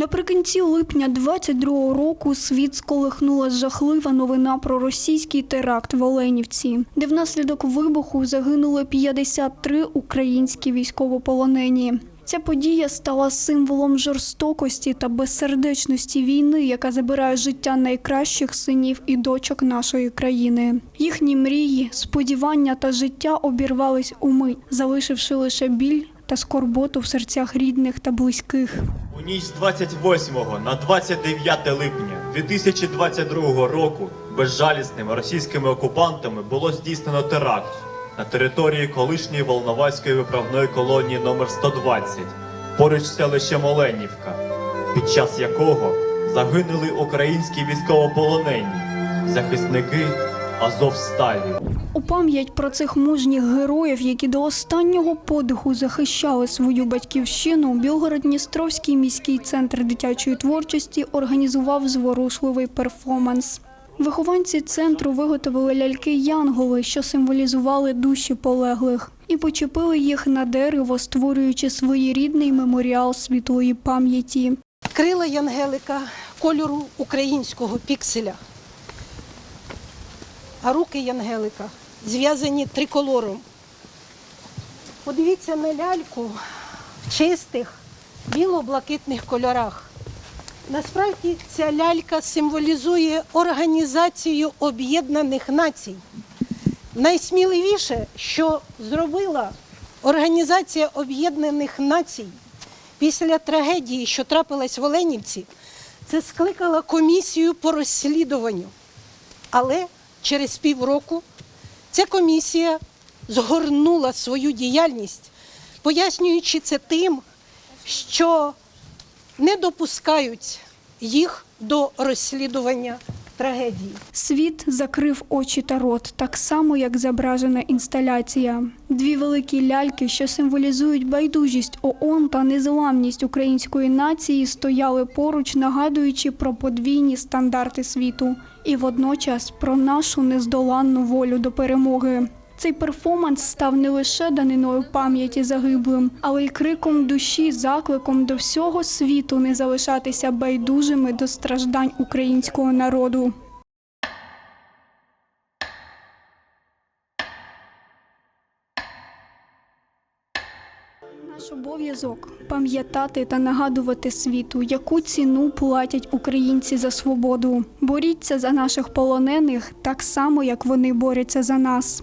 Наприкінці липня 22-го року світ сколихнула жахлива новина про російський теракт в Оленівці, де внаслідок вибуху загинули 53 українські військовополонені. Ця подія стала символом жорстокості та безсердечності війни, яка забирає життя найкращих синів і дочок нашої країни. Їхні мрії, сподівання та життя обірвались умить, залишивши лише біль та скорботу в серцях рідних та близьких. У ніч з 28 на 29 липня 2022 року безжалісними російськими окупантами було здійснено теракт на території колишньої Волноваської виправної колонії номер 120 поруч з селищем Оленівка, під час якого загинули українські військовополонені, захисники Азовсталі. У пам'ять про цих мужніх героїв, які до останнього подиху захищали свою батьківщину, Білгород-Дністровський міський центр дитячої творчості організував зворушливий перформанс. Вихованці центру виготовили ляльки Янголи, що символізували душі полеглих, і почепили їх на дерево, створюючи своєрідний меморіал світлої пам'яті. Крила Янгелика кольору українського пікселя. А руки Янгелика зв'язані триколором. Подивіться на ляльку в чистих біло-блакитних кольорах. Насправді ця лялька символізує Організацію Об'єднаних Націй. Найсміливіше, що зробила Організація Об'єднаних Націй після трагедії, що трапилась в Оленівці, це скликала комісію по розслідуванню. Але через півроку ця комісія згорнула свою діяльність, пояснюючи це тим, що не допускають їх до розслідування трагедії. Світ закрив очі та рот, так само як зображена інсталяція. Дві великі ляльки, що символізують байдужість ООН та незламність української нації, стояли поруч, нагадуючи про подвійні стандарти світу і водночас про нашу нездоланну волю до перемоги. Цей перформанс став не лише даниною пам'яті загиблим, але й криком душі, закликом до всього світу не залишатися байдужими до страждань українського народу. Наш обов'язок пам'ятати та нагадувати світу, яку ціну платять українці за свободу. Боріться за наших полонених так само, як вони борються за нас.